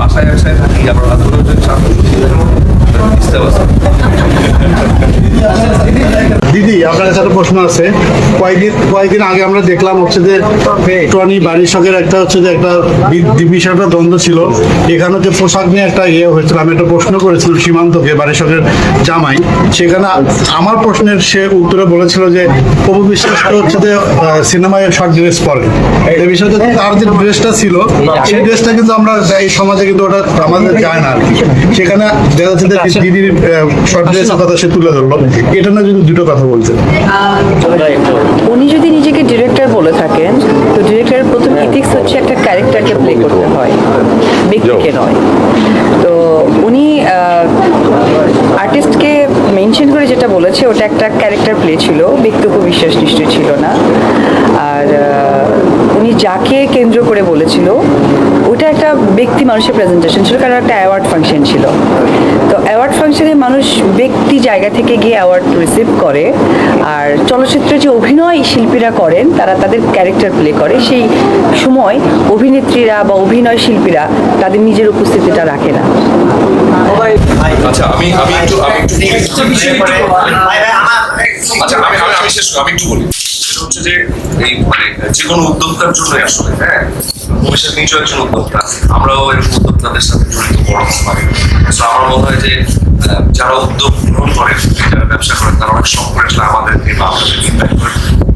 বাসায় একসাথে থাকি রাত করে যদি সাত বুঝতে পারছি দিদি আপনার একটা প্রশ্ন আছে। কয়েকদিন কয়েকদিন আগে আমরা দেখলাম হচ্ছে যে টনি বারিশকের একটা হচ্ছে যে একটা বিষয়ে একটা দ্বন্দ্ব ছিল। এখানে যে পোশাক নিয়ে একটা ইয়ে হয়েছিল, আমি একটা প্রশ্ন করেছিলাম সীমান্তকে বারিশকের জামাই। সেখানে আমার প্রশ্নের সে উত্তরে বলেছিল যে, প্রভু বিশ্বাস হচ্ছে যে সিনেমায় শর্ট ড্রেস পরে। এই বিষয়টা তার যে ড্রেসটা ছিল, সেই ড্রেসটা কিন্তু আমরা এই সমাজে কিন্তু ওটা আমাদের যায় না সেখানে দেখা যাচ্ছে যে দিদির শর্ট ড্রেসের কথা সে তুলে ধরলো। এটা না যদি দুটো কথা বলছেন। উনি যদি নিজেকে ডিরেক্টর বলে থাকেন, তো ডিরেক্টরের প্রথম ইথিক্স হচ্ছে একটা ক্যারেক্টারকে প্লে করতে হয়, ব্যক্তিকে নয়। তো উনি আর্টিস্টকে মেনশন করে যেটা বলেছে, ওটা একটা ক্যারেক্টার প্লে ছিল ব্যক্তিকে বিশ্বাস নিশ্চয় ছিল না। যাকে কেন্দ্র করে বলেছিল ওটা একটা ব্যক্তি মানুষের প্রেজেন্টেশন ছিল কারণ একটা অ্যাওয়ার্ড ফাংশন ছিল তো অ্যাওয়ার্ড ফাংশনে মানুষ ব্যক্তি জায়গা থেকে গিয়ে অ্যাওয়ার্ড রিসিভ করে আর চলচ্চিত্রে যে অভিনয় শিল্পীরা করেন তারা তাদের ক্যারেক্টার প্লে করে সেই সময় অভিনেত্রীরা বা অভিনয় শিল্পীরা তাদের নিজের উপস্থিতিটা রাখে না আচ্ছা আমি আমি একটু আমি একটু আচ্ছা আমি আমি আমি শেষ আমি একটু বলি হচ্ছে যে এই মানে যে কোনো উদ্যোক্তার জন্য আসলে হ্যাঁ? ভবিষ্যৎ নিজেও একজন উদ্যোক্তা। আমরাও এরকম উদ্যোক্তাদের সাথে জড়িত বড় হতে পারি। তো আমার মনে হয় যে যারা উদ্যোগ গ্রহণ করেন যারা ব্যবসা করেন তারা অনেক করে আসলে আমাদেরকে বা আমাদের করেন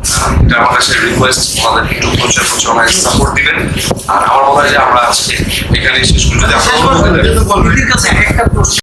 আহ, এটা আমার কাছে রিকোয়েস্ট আমাদের একটু প্রচার প্রচারণায় সাপোর্ট দিবেন। আর আমার মনে হয় যে আমরা আজকে এখানে শেষ করে। যদি আপনারা একটা প্রশ্ন।